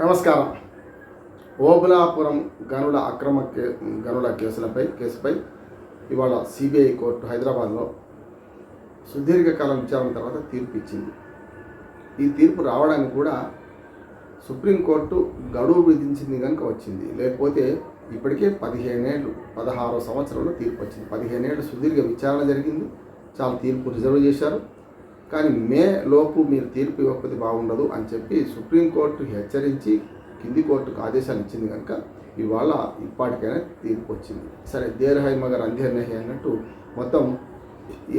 నమస్కారం. ఓబులాపురం గనుల అక్రమ కే గనుల కేసులపై కేసుపై ఇవాళ సిబిఐ కోర్టు హైదరాబాద్లో సుదీర్ఘకాలం విచారణ తర్వాత తీర్పు ఇచ్చింది. ఈ తీర్పు రావడానికి కూడా సుప్రీంకోర్టు గడువు విధించింది కనుక వచ్చింది. లేకపోతే ఇప్పటికే పదిహేనేళ్ళు పదహారో సంవత్సరంలో తీర్పు వచ్చింది. పదిహేనేళ్ళు సుదీర్ఘ విచారణ జరిగింది. చాలా తీర్పు రిజర్వ్ చేశారు. కానీ మే లోపు మీరు తీర్పు ఇవ్వకపోతే బాగుండదు అని చెప్పి సుప్రీంకోర్టు హెచ్చరించి కింది కోర్టుకు ఆదేశాలు ఇచ్చింది కనుక ఇవాళ ఇప్పటికైనా తీర్పు వచ్చింది. సరే దేర్హై మగర్ అంధేర్నహి అన్నట్టు మొత్తం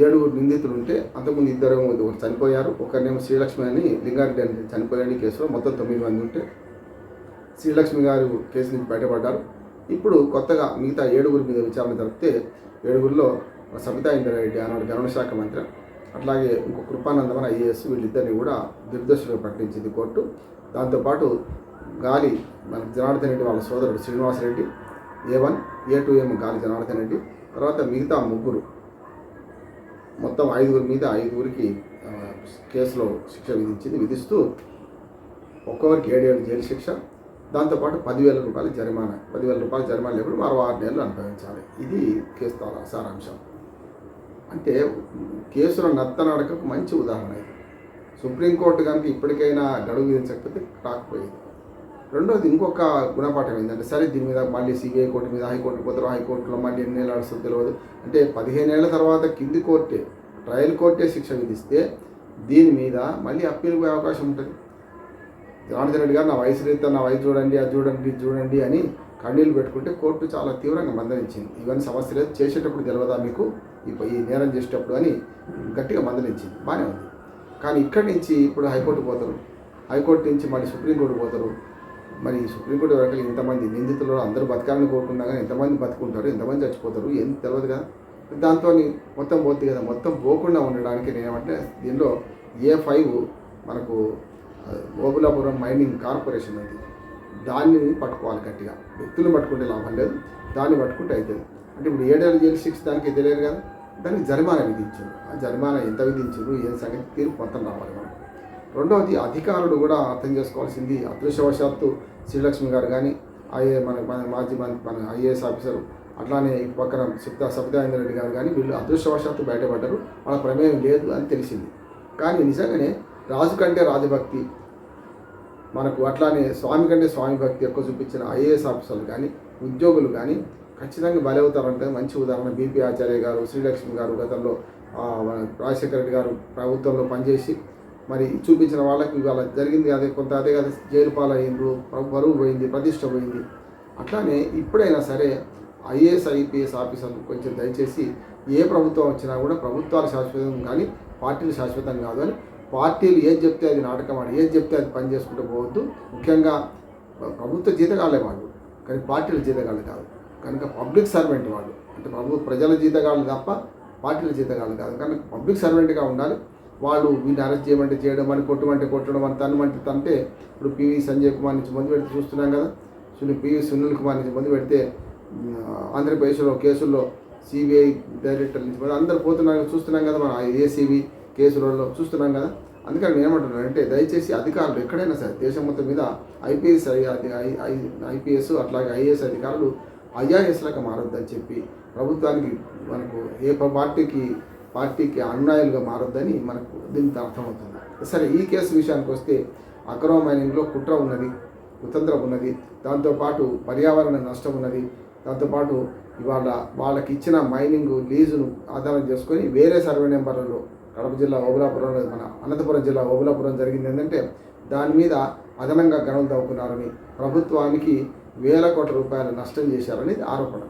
ఏడుగురు నిందితులు ఉంటే అంతకుముందు ఇద్దరు ఒకరు చనిపోయారు ఒకరినేమో శ్రీలక్ష్మి అని లింగారెడ్డి అని చనిపోయాడు ఈ కేసులో మొత్తం తొమ్మిది మంది ఉంటే శ్రీలక్ష్మి గారు కేసు నుంచి బయటపడ్డారు. ఇప్పుడు కొత్తగా మిగతా ఏడుగురి మీద విచారణ జరిపితే ఏడుగురిలో సబితా ఇంద్రారెడ్డి ఆనాడు గమన శాఖ మంత్రి అట్లాగే ఇంకో కృపానందమైన ఐఏఎస్ వీళ్ళిద్దరిని కూడా నిర్దోషులుగా ప్రకటించింది కోర్టు. దాంతోపాటు గాలి మన జనార్దన్ రెడ్డి వాళ్ళ సోదరుడు Srinivasa Reddy A one A two M Gali Janardhan Reddy తర్వాత మిగతా ముగ్గురు మొత్తం ఐదుగురి మీద ఐదుగురికి కేసులో శిక్ష విధించింది. విధిస్తూ ఒక్కొక్కరికి ఏడేళ్ళు జైలు శిక్ష. దాంతోపాటు పదివేల రూపాయల జరిమానా పదివేల రూపాయల జరిమానా లేకుండా మరో ఆరు నెలలు అనుభవించాలి. ఇది కేసు సారాంశం. అంటే కేసుల నత్తనడకకు మంచి ఉదాహరణ ఇది. సుప్రీంకోర్టు కనుక ఇప్పటికైనా గడువు విధించకపోతే రాకపోయేది. రెండోది ఇంకొక గుణపాఠం ఏంటంటే సరే దీని మీద మళ్ళీ సిబిఐ కోర్టు మీద హైకోర్టు పోతారు హైకోర్టులో మళ్ళీ ఎన్ని నెలలు నడుస్తుందో తెలియదు అంటే పదిహేను ఏళ్ళ తర్వాత కింది కోర్టే ట్రయల్ కోర్టే శిక్ష విధిస్తే దీని మీద మళ్ళీ అప్పీల్ పోయే అవకాశం ఉంటుంది. జనార్దన్ రెడ్డి గారు నా వయసు రీత నా వయసు చూడండి అది చూడండి ఇది చూడండి అని కన్నీళ్ళు పెట్టుకుంటే కోర్టు చాలా తీవ్రంగా మందలించింది. ఇవన్నీ సమస్య లేదు చేసేటప్పుడు తెలియదా మీకు? ఈ నేరం చేసేటప్పుడు అని గట్టిగా మందలించింది. బాగానే ఉంది. కానీ ఇక్కడి నుంచి ఇప్పుడు హైకోర్టు పోతారు. హైకోర్టు నుంచి మళ్ళీ సుప్రీంకోర్టు పోతారు. మరి సుప్రీంకోర్టు వరకు ఇంతమంది నిందితులు అందరూ బతకాలని కోరుకున్నా కానీ ఎంతమంది బతుకుంటారు ఎంతమంది చచ్చిపోతారు ఏం తెలియదు కదా దాంతో మొత్తం పోతుంది కదా. మొత్తం పోకుండా ఉండడానికి నేనేమంటే దీనిలో ఏ ఫైవ్ మనకు ఆ, మైనింగ్ కార్పొరేషన్ ఉంది. దాన్ని పట్టుకోవాలి గట్టిగా. వ్యక్తులను పట్టుకుంటే లాభం లేదు దాన్ని పట్టుకుంటే అవుతుంది అంటే ఇప్పుడు ఏడాది జైలు శిక్ష దానికి తెలియదు కదా. దానికి జరిమానా విధించారు. ఆ జరిమానా ఎంత విధించారు? ఏం సంగతి? తీరు కొంత రావాలి మనం. రెండవది అధికారులు కూడా అర్థం చేసుకోవాల్సింది అదృష్టవశాత్తు శ్రీలక్ష్మి గారు కానీ ఐఏ మన మన మాజీ మన మన ఐఏఎస్ ఆఫీసర్ అట్లానే ఈ పక్కన సిద్ధ సబితానంద రెడ్డి గారు కానీ వీళ్ళు అదృష్టవశాత్తు బయటపడ్డారు. వాళ్ళ ప్రమేయం లేదు అని తెలిసింది. కానీ నిజంగానే రాజు కంటే రాజభక్తి మనకు అట్లానే స్వామి కంటే స్వామి భక్తి ఎక్కువ చూపించిన ఐఏఎస్ ఆఫీసర్లు కానీ ఉద్యోగులు కానీ ఖచ్చితంగా బలవుతారంటే మంచి ఉదాహరణ బీపీ ఆచార్య గారు శ్రీలక్ష్మి గారు గతంలో రాజశేఖర రెడ్డి గారు ప్రభుత్వంలో పనిచేసి మరి చూపించిన వాళ్ళకి ఇవాళ జరిగింది అదే కొంత అదే కదా జైలు పాలయ్యిండ్రు బరువు పోయింది ప్రతిష్ట పోయింది. అట్లానే ఇప్పుడైనా సరే ఐఏఎస్ ఐపీఎస్ ఆఫీసర్లు కొంచెం దయచేసి ఏ ప్రభుత్వం వచ్చినా కూడా ప్రభుత్వాలు శాశ్వతం కానీ పార్టీలు శాశ్వతం కాదు అని పార్టీలు ఏది చెప్తే అది నాటకం ఆడి ఏది చెప్తే అది పని చేసుకుంటూ పోవద్దు. ముఖ్యంగా ప్రభుత్వ జీతకాలే వాళ్ళు కానీ పార్టీల జీతకాలే కాదు. కనుక పబ్లిక్ సర్వెంట్ వాళ్ళు అంటే ప్రభుత్వ ప్రజల జీతగాళ్ళు తప్ప పార్టీల జీతగాళ్ళు కాదు. కనుక పబ్లిక్ సర్వెంట్గా ఉండాలి. వాళ్ళు వీడిని అరెస్ట్ చేయమంటే చేయడం అని కొట్టమంటే కొట్టడం అని తనమంటే తంటే ఇప్పుడు పివి సంజయ్ కుమార్ నుంచి మందు పెడితే చూస్తున్నాం కదా. సునీల్ పివి సునీల్ కుమార్ నుంచి మొదలు పెడితే ఆంధ్రప్రదేశ్లో కేసుల్లో సిబిఐ డైరెక్టర్ నుంచి మొదలు అందరు పోతున్నాం చూస్తున్నాం కదా మన ఏసీబీ కేసులలో చూస్తున్నాం కదా. అందుకని నేను ఏమంటున్నాను అంటే దయచేసి అధికారులు ఎక్కడైనా సరే దేశం మొత్తం మీద ఐపీఎస్ ఐపీఎస్ అట్లాగే ఐఏఎస్ అధికారులు ఐఆర్ఎస్లాగా మారొద్దని చెప్పి ప్రభుత్వానికి మనకు ఏ పార్టీకి పార్టీకి అన్యాయులుగా మారొద్దని మనకు దీనికి అర్థమవుతుంది. సరే ఈ కేసు విషయానికి వస్తే అక్రమ మైనింగ్లో కుట్ర ఉన్నది కుతంత్రం ఉన్నది దాంతోపాటు పర్యావరణ నష్టం ఉన్నది దాంతోపాటు ఇవాళ వాళ్ళకి ఇచ్చిన మైనింగ్ లీజును ఆధారం చేసుకొని వేరే సర్వే నెంబర్లలో కడప జిల్లా ఓబులాపురంలో మన అనంతపురం జిల్లా ఓబులాపురం జరిగింది ఏంటంటే దాని మీద అదనంగా గనులు తవ్వుకున్నారని ప్రభుత్వానికి వేల కోట్ల రూపాయల నష్టం చేశారని ఆరోపణ.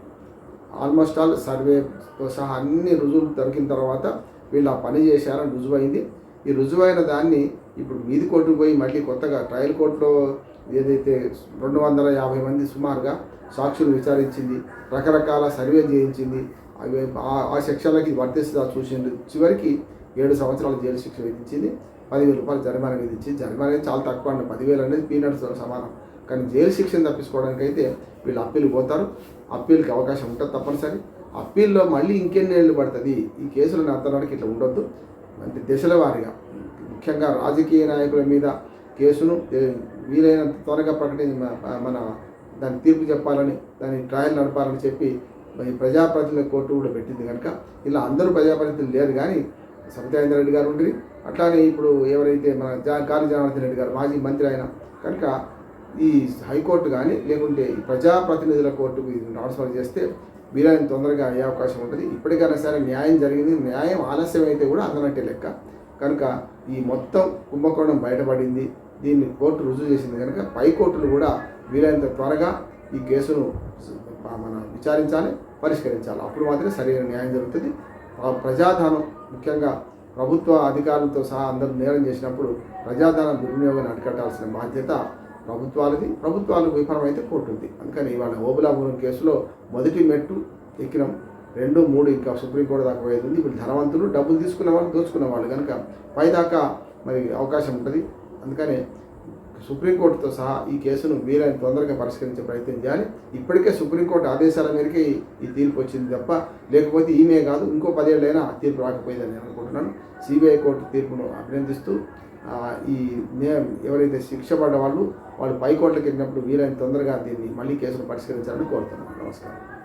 ఆల్మోస్ట్ ఆల్ సర్వేతో సహా అన్ని రుజువులు దొరికిన తర్వాత వీళ్ళు ఆ పని చేశారని రుజువైంది. ఈ రుజువైన దాన్ని ఇప్పుడు మీది కోర్టుకు పోయి మళ్ళీ కొత్తగా ట్రయల్ కోర్టులో ఏదైతే రెండు వందల యాభై మంది సుమారుగా సాక్షులు విచారించింది రకరకాల సర్వే చేయించింది అవి ఆ- ఆ సెక్షన్లకి వర్తిస్తుందా చూసింది చివరికి ఏడు సంవత్సరాల జైలు శిక్ష విధించింది పదివేల రూపాయలు జరిమానా విధించింది. జరిమానా చాలా తక్కువ అండి. పదివేలు అనేది పీనట్స్ సమానం. కానీ జైలు శిక్షను తప్పించుకోవడానికి అయితే వీళ్ళు అప్పీలు పోతారు. అప్పీల్కి అవకాశం ఉంటుంది తప్పనిసరి. అప్పీల్లో మళ్ళీ ఇంకెన్ని ఏళ్ళు పడుతుంది? ఈ కేసులను అర్థడానికి ఇట్లా ఉండొద్దు. అంటే దశల వారీగా. ముఖ్యంగా రాజకీయ నాయకుల మీద కేసును వీలైనంత త్వరగా ప్రకటించి మన దాని తీర్పు చెప్పాలని దాని ట్రయల్ నడపాలని చెప్పి మరి ప్రజాప్రతినిధుల కోర్టు కూడా పెట్టింది కనుక ఇలా అందరూ ప్రజాప్రతినిధులు లేరు కానీ సత్యేంద్ర రెడ్డి గారు ఉండి అట్లానే ఇప్పుడు ఎవరైతే మన జా గాలి జనార్దన్ రెడ్డి గారు మాజీ మంత్రి ఆయన కనుక ఈ హైకోర్టు కానీ లేకుంటే ఈ ప్రజాప్రతినిధుల కోర్టుకు ఇది ట్రాన్స్ఫర్ చేస్తే వీలైన తొందరగా అయ్యే అవకాశం ఉంటుంది. ఇప్పటికైనా సరే న్యాయం జరిగింది. న్యాయం ఆలస్యం అయితే కూడా అందనట్టే లెక్క. కనుక ఈ మొత్తం కుంభకోణం బయటపడింది. దీన్ని కోర్టు రుజువు చేసింది కనుక పై కోర్టులు కూడా వీలైనంత త్వరగా ఈ కేసును మనం విచారించాలి పరిష్కరించాలి. అప్పుడు మాత్రమే సరైన న్యాయం జరుగుతుంది. ఆ ప్రజాధనం ముఖ్యంగా ప్రభుత్వ అధికారులతో సహా అందరూ నేరం చేసినప్పుడు ప్రజాధనం దుర్వినియోగాన్ని అరికట్టాల్సిన బాధ్యత ప్రభుత్వాలది ప్రభుత్వాలకు విఫలమైతే కోర్టు ఉంది అందుకని ఇవాళ ఓబులాపురం కేసులో మొదటి మెట్టు ఎక్కినాం. రెండు మూడు ఇంకా సుప్రీంకోర్టు దాకా పోయేది ఉంది ఇప్పుడు ధనవంతులు డబ్బులు తీసుకున్న వాళ్ళు దోచుకున్న వాళ్ళు. కనుక పైదాకా మరి అవకాశం ఉంటుంది. అందుకనే సుప్రీంకోర్టుతో సహా ఈ కేసును వీరైన తొందరగా పరిష్కరించే ప్రయత్నం చేయాలి. ఇప్పటికే సుప్రీంకోర్టు ఆదేశాల మేరకే ఈ- తీర్పు వచ్చింది తప్ప లేకపోతే ఈమె కాదు ఇంకో పదేళ్ళైనా ఆ తీర్పు రాకపోయిందని నేను అనుకుంటున్నాను. సిబిఐ కోర్టు తీర్పును అభినందిస్తూ ఈ నే ఎవరైతే శిక్ష పడ్డ వాళ్ళు వాళ్ళు పై వెళ్ళినప్పుడు వీలైన తొందరగా దీన్ని మళ్ళీ కేసును పరిష్కరించాలని కోరుతున్నాను. నమస్కారం.